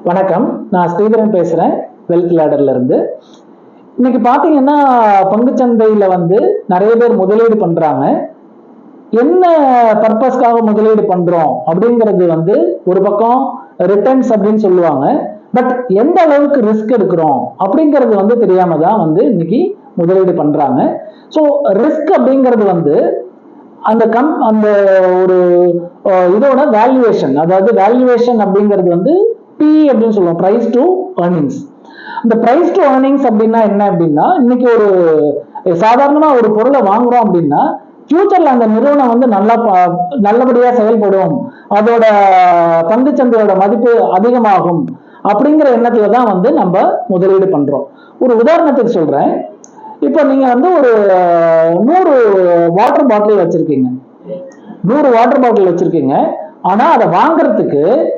வணக்கம். நான் ஸ்ரீதரன் பேசுறேன். வெல்த் லேடர்ல இருந்து. இன்னைக்கு பாத்தீங்கன்னா பங்குச்சந்தையில வந்து நிறைய பேர் முதலீடு பண்றாங்க. என்ன பர்பஸ்க்காக முதலீடு பண்றோம்? அப்படிங்கிறது வந்து ஒரு பக்கம் ரிட்டர்ன்ஸ் அப்படின்னு சொல்லுவாங்க. பட் எந்த அளவுக்கு ரிஸ்க் எடுக்கிறோம்? அப்படிங்கிறது வந்து தெரியாம தான் வந்து இன்னைக்கு முதலீடு பண்றாங்க. ஸோ ரிஸ்க் அப்படிங்கிறது வந்து அந்த கம் அந்த ஒரு இதோட வேல்யூவேஷன் அதாவது வேல்யூவேஷன் அப்படிங்கிறது வந்து பி அப்படின்னு சொல்லுவோம். ப்ரைஸ் டு ஏர்னிங்ஸ் இந்த ப்ரைஸ் டு ஏர்னிங்ஸ் அப்படின்னா என்ன அப்படின்னா இன்னைக்கு ஒரு சாதாரணமாக ஒரு பொருளை வாங்குறோம் அப்படின்னா ஃபியூச்சர்ல அந்த நிறுவனம் வந்து நல்லா ப- நல்லபடியா செயல்படும். அதோட பங்குச்சந்தையோட மதிப்பு அதிகமாகும். அப்படிங்கிற எண்ணத்தில் தான் வந்து நம்ம முதலீடு பண்றோம். ஒரு உதாரணத்துக்கு சொல்றேன். இப்போ நீங்க வந்து ஒரு நூறு வாட்டர் பாட்டில் வச்சிருக்கீங்க. நூறு வாட்டர் பாட்டில் வச்சிருக்கீங்க. ஆனா அதை வாங்குறதுக்கு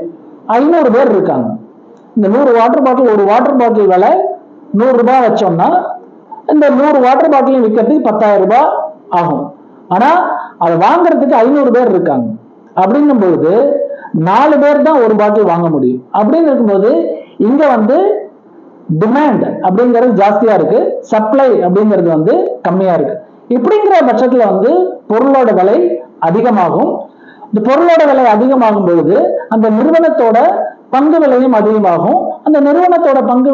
ஐநூறு பேர் இருக்காங்க. இந்த நூறு வாட்டர் பாட்டில் ஒரு வாட்டர் பாட்டில் விலை நூறுரூபா வச்சோம்னா இந்த நூறு வாட்டர் பாட்டிலையும் விற்கிறதுக்கு பத்தாயிரம் ரூபாய் ஆகும். ஆனால் அதை வாங்குறதுக்கு ஐநூறு பேர் இருக்காங்க. அப்படின்னும் பொழுது நாலு பேர் தான் ஒரு பாட்டில் வாங்க முடியும். அப்படின்னு இருக்கும்போது இங்கே வந்து டிமாண்ட் அப்படிங்கிறது ஜாஸ்தியாக இருக்கு. சப்ளை அப்படிங்கிறது வந்து கம்மியாக இருக்கு. இப்படிங்கிற பட்சத்தில் வந்து பொருளோட விலை அதிகமாகும். இந்த பொருளோட விலை அதிகமாகும் பொழுது அந்த நிறுவனத்தோட பங்கு விலையும் அதிகமாகும். அந்த நிறுவனத்தோட பங்கு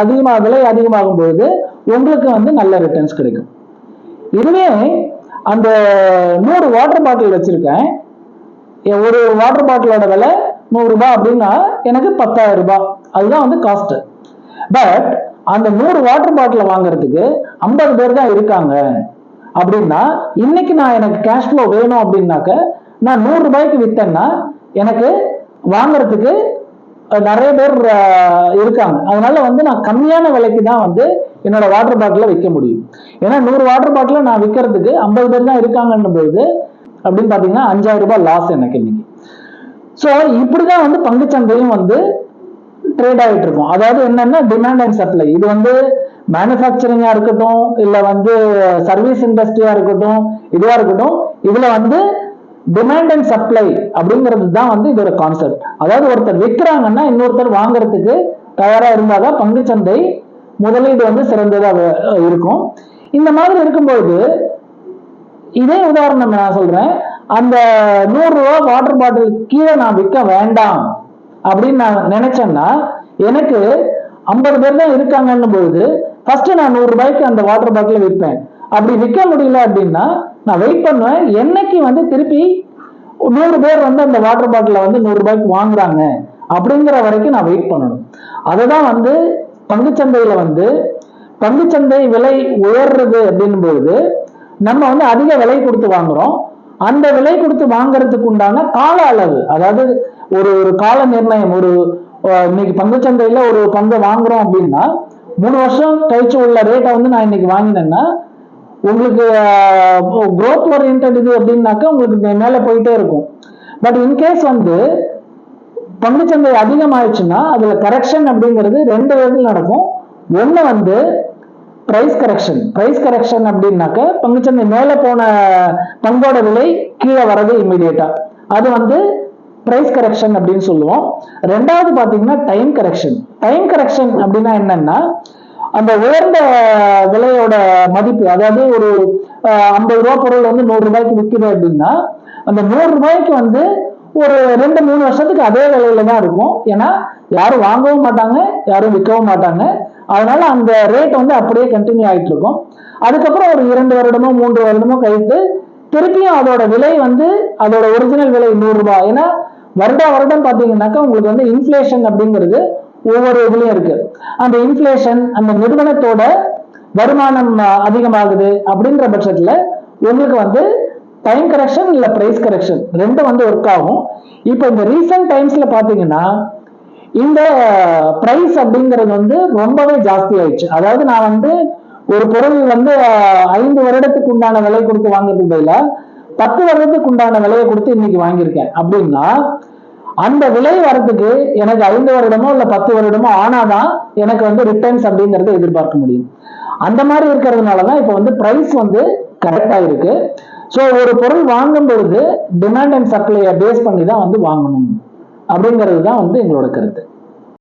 அதிகமாக விலை அதிகமாகும் பொழுது உங்களுக்கு வந்து நல்ல ரிட்டர்ன்ஸ் கிடைக்கும். இதுவே அந்த நூறு வாட்டர் பாட்டில் வச்சிருக்கேன். ஒரு வாட்டர் பாட்டிலோட விலை நூறுரூபா அப்படின்னா எனக்கு பத்தாயிரம் ரூபாய். அதுதான் வந்து காஸ்ட் பட் அந்த நூறு வாட்டர் பாட்டில் வாங்குறதுக்கு ஐம்பது பேர் தான் இருக்காங்க. அப்படின்னா இன்னைக்கு நான் எனக்கு கேஷ் ஃப்ளோ வேணும் அப்படின்னாக்க நான் நூறு ரூபாய்க்கு வித்தேன்னா எனக்கு வாங்கறதுக்கு நிறைய பேர் இருக்காங்க. அதனால வந்து நான் கம்மியான விலைக்கு தான் வந்து என்னோட வாட்டர் பாட்டில விற்க முடியும். ஏன்னா நூறு வாட்டர் பாட்டில நான் விற்கிறதுக்கு ஐம்பது பேர் தான் இருக்காங்கன்னும் பொழுது அப்படின்னு பார்த்தீங்கன்னா அஞ்சாயிரம் ரூபாய் லாஸ் எனக்கு இன்னைக்கு. ஸோ இப்படிதான் வந்து பங்குச்சந்தையும் வந்து ட்ரேட் ஆகிட்டு இருக்கும். அதாவது என்னன்னா டிமாண்ட் அண்ட் சப்ளை இது வந்து மேனுஃபேக்சரிங்கா இருக்கட்டும் இல்ல வந்து சர்வீஸ் இண்டஸ்ட்ரியா இருக்கட்டும் இதுவா இருக்கட்டும் இதுல வந்து டிமாண்ட் அண்ட் சப்ளை அப்படிங்கிறது தான் வந்து இதோட கான்செப்ட் அதாவது ஒருத்தர் விற்கிறாங்கன்னா இன்னொருத்தர் வாங்குறதுக்கு தயாரா இருந்தாதான் பங்குச்சந்தை முதலீடு வந்து சிறந்ததாக இருக்கும். இந்த மாதிரி இருக்கும்பொழுது இதே உதாரணம் நான் சொல்றேன். அந்த நூறு ரூபா வாட்டர் பாட்டில் கீழே நான் விற்க வேண்டாம் அப்படின்னு நான் நினைச்சேன்னா எனக்கு ஐம்பது பேர் தான் இருக்காங்கன்னும் பொழுது ஃபர்ஸ்ட் நான் நூறு ரூபாய்க்கு அந்த வாட்டர் பாட்டில் விற்பேன். அப்படி விற்க முடியல அப்படின்னா நான் வெயிட் பண்ணுவேன். என்னைக்கு வந்து திருப்பி நூறு பேர் வந்து அந்த வாட்டர் பாட்டில வந்து நூறு ரூபாய்க்கு வாங்குறாங்க அப்படிங்கிற வரைக்கும் நான் வெயிட் பண்ணணும். அதை தான் வந்து பங்குச்சந்தையில வந்து பங்குச்சந்தை விலை உயர்றது அப்படின்னும் பொழுது நம்ம வந்து அதிக விலை கொடுத்து வாங்குறோம். அந்த விலை கொடுத்து வாங்குறதுக்கு உண்டான கால அளவு அதாவது ஒரு ஒரு கால நிர்ணயம் ஒரு இன்னைக்கு பங்குச்சந்தையில ஒரு பங்கை வாங்குறோம் அப்படின்னா மூணு வருஷம் கழிச்சு உள்ள ரேட்டை வந்து நான் இன்னைக்கு வாங்கினேன்னா உங்களுக்கு க்ரோத் ஓரியன்ட் இது அப்படின்னாக்கா உங்களுக்கு மேலே போயிட்டே இருக்கும். பட் இன்கேஸ் வந்து பங்குச்சந்தை அதிகமாயிடுச்சுன்னா அதுல கரெக்ஷன் அப்படிங்கிறது ரெண்டு விதத்தில் நடக்கும். ஒன்று வந்து ப்ரைஸ் கரெக்ஷன் ப்ரைஸ் கரெக்ஷன் அப்படின்னாக்க பங்குச்சந்தை மேலே போன பங்கோட விலை கீழே வர்றது இம்மிடியேட்டா அது வந்து பிரைஸ் கரெக்ஷன் அப்படின்னு சொல்லுவோம். ரெண்டாவது பார்த்தீங்கன்னா டைம் கரெக்ஷன் டைம் கரெக்ஷன் அப்படின்னா என்னன்னா அந்த உயர்ந்த விலையோட மதிப்பு அதாவது ஒரு ஐம்பது ரூபா பொருள் வந்து நூறு ரூபாய்க்கு விற்குது அப்படின்னா அந்த நூறு ரூபாய்க்கு வந்து ஒரு ரெண்டு மூணு வருஷத்துக்கு அதே விலையில தான் இருக்கும். ஏன்னா யாரும் வாங்கவும் மாட்டாங்க யாரும் விற்கவும் மாட்டாங்க. அதனால அந்த ரேட் வந்து அப்படியே கண்டினியூ ஆகிட்டு இருக்கும். அதுக்கப்புறம் ஒரு இரண்டு வருடமோ மூன்று வருடமோ கழித்து திருப்பியும் அதோட விலை வந்து அதோட ஒரிஜினல் விலை நூறுரூபா ஏன்னா வருடா வருடம் பார்த்தீங்கன்னாக்கா உங்களுக்கு வந்து இன்ஃப்ளேஷன் அப்படிங்கிறது ஒவ்வொரு இதுலயும் இருக்கு. அந்த இன்ஃப்ளேஷன் அந்த நிறுவனத்தோட வருமானம் அதிகமாகுது அப்படின்ற பட்சத்துல உங்களுக்கு வந்து டைம் கரெக்ஷன் இல்ல பிரைஸ் கரெக்ஷன் ரெண்டும் வந்து ஒர்க் ஆகும். இப்போ இந்த ரீசன்ட் டைம்ஸ்ல பாத்தீங்கன்னா இந்த பிரைஸ் அப்படிங்கிறது வந்து ரொம்பவே ஜாஸ்தி ஆயிடுச்சு. அதாவது நான் வந்து ஒரு பொருள் வந்து ஐந்து வருடத்துக்கு உண்டான விலை கொடுத்து வாங்குறதுக்கு பதிலாக பத்து வருடத்துக்கு உண்டான விலையை கொடுத்து இன்னைக்கு வாங்கியிருக்கேன். அப்படின்னா அந்த விலை வரதுக்கு எனக்கு ஐந்து வருடமோ இல்ல பத்து வருடமோ ஆனாதான் எனக்கு வந்து ரிட்டர்ன்ஸ் அப்படிங்கறத எதிர்பார்க்க முடியும். அந்த மாதிரி இருக்கிறதுனால தான் இப்போ வந்து பிரைஸ் வந்து கரெக்டா இருக்கு. ஸோ ஒரு பொருள் வாங்கும் பொழுது டிமாண்ட் அண்ட் சப்ளையை பேஸ் பண்ணி தான் வந்து வாங்கணும். அப்படிங்கிறது தான் வந்து எங்களோட கருத்து.